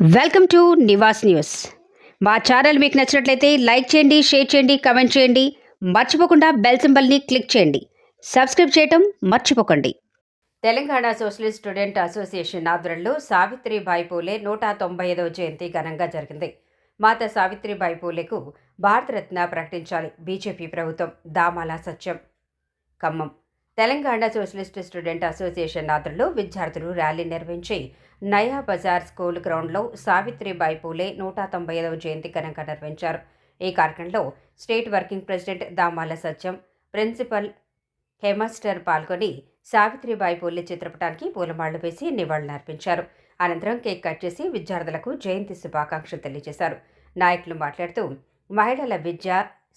Welcome to Nivas news. మా channel మీకు నచ్చినట్లయితే లైక్ చేయండి షేర్ చేయండి కమెంట్ చేయండి. మర్చిపోకుండా బెల్ సింబల్ని క్లిక్ చేయండి. సబ్స్క్రైబ్ చేయటం మర్చిపోకండి. తెలంగాణ సోషలిస్ట్ స్టూడెంట్ అసోసియేషన్ ఆధ్వర్యంలో సావిత్రిబాయి పూలే నూట తొంభై ఐదవ జయంతి ఘనంగా జరిగింది. మాత సావిత్రిబాయి పూలేకు భారతరత్న ప్రకటించాలి. బీజేపీ ప్రభుత్వం Damala Satyam. Khammam. Telangana socialist student association ఆధ్వర్యంలో విద్యార్థులు ర్యాలీ నిర్వహించి నయా బజార్ స్కూల్ గ్రౌండ్లో సావిత్రిబాయి పూలే నూట తొంభై ఐదవ జయంతి ఘనంగా నిర్వహించారు. ఈ కార్యక్రమంలో state working president Damala Satyam principal headmaster పాల్గొని సావిత్రిబాయి పూలే చిత్రపటానికి పూలమాళ్ళు వేసి నివాళులర్పించారు అనంతరం కేక్ కట్ చేసి విద్యార్థులకు జయంతి శుభాకాంక్షలు తెలియజేశారు. నాయకులు మాట్లాడుతూ మహిళల విద్య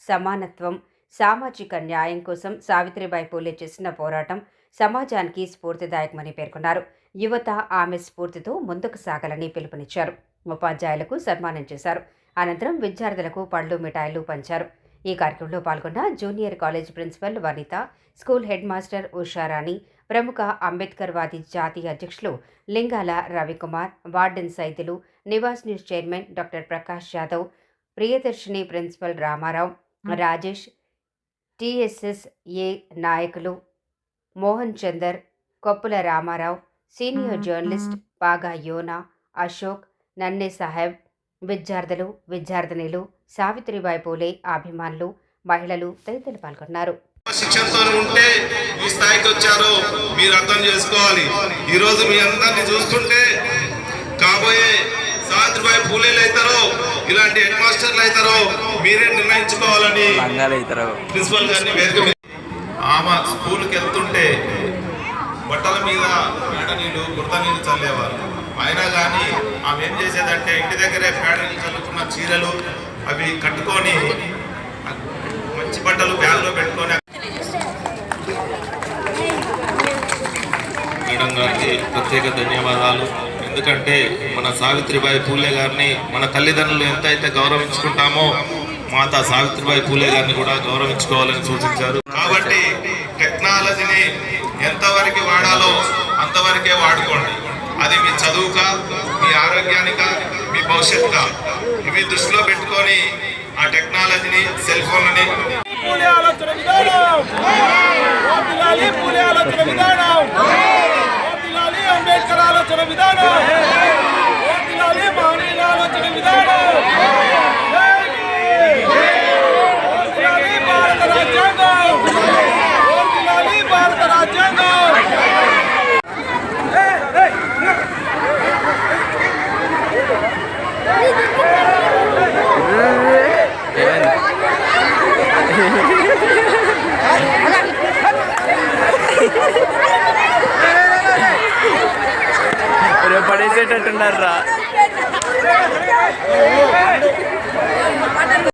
సమానత్వం సామాజిక న్యాయం కోసం సావిత్రిబాయి పూలే చేసిన పోరాటం సమాజానికి స్ఫూర్తిదాయకమని పేర్కొన్నారు. యువత ఆమె స్ఫూర్తితో ముందుకు సాగాలని పిలుపునిచ్చారు. ఉపాధ్యాయులకు సన్మానం చేశారు. అనంతరం విద్యార్థులకు పళ్ళు మిఠాయిలు పంచారు. ఈ కార్యక్రమంలో పాల్గొన్న junior college principal Vanitha school head master Usharani ప్రముఖ అంబేద్కర్ వాది జాతీయ అధ్యక్షులు Lingala Ravikumar warden Saitulu Nivas news chairman doctor Prakash Yadav Priyadarshini principal Ramarao Rajesh TSS A నాయకులు మోహన్ చందర్ కొప్పుల రామారావు సీనియర్ జర్నలిస్ట్ పాగా యోనా అశోక్ నన్నే సాహెబ్ విద్యార్థులు విద్యార్థినిలు సావిత్రిబాయి పూలే అభిమానులు మహిళలు తదితరులు పాల్గొన్నారు. శిక్షణతో ఉంటే ఈ స్థాయికి వచ్చారో మీరు అర్థం చేసుకోవాలి. ఈ రోజు మీ అందరిని చూస్తుంటే కాబోయే సావిత్రిబాయి పూలేలు అవుతారో ఇలాంటి హెడ్ మాస్టర్లు అవుతారో మీరే నిర్ణయించుకోవాలని ప్రిన్సిపల్ గారిని వేదిక ఆమె స్కూల్కి వెళ్తుంటే బట్టల మీద పేడ నీళ్ళు గుర్త నీళ్ళు చల్లేవారు. అయినా కానీ ఆమె ఏం చేసేదంటే ఇంటి దగ్గరే పేడ నీళ్ళు చల్లుకున్న చీరలు అవి కట్టుకొని మంచి బట్టలు బ్యాగ్లో పెట్టుకొని మేడం గారికి ప్రత్యేక ధన్యవాదాలు. ఎందుకంటే మన సావిత్రిబాయి పూలే గారిని మన తల్లిదండ్రులు ఎంతైతే గౌరవించుకుంటామో మాతా సావిత్రిబాయి పూలే గారిని కూడా గౌరవించుకోవాలని సూచించారు. కాబట్టి టెక్నాలజీని ఎంతవరకు వాడాలో అంతవరకే వాడుకోండి. అది మీ చదువుక మీ ఆరోగ్యానిక మీ భవిష్యత్తుక. ఇవి దృష్టిలో పెట్టుకొని ఆ టెక్నాలజీని సెల్ ఫోన్లని పూలే ఆలోచన విధానం వర్ధిల్లాలి పూలే ఆలోచన విధానం వర్ధిల్లాలి అంబేద్కర్ పడేసేటట్టున్నారా రా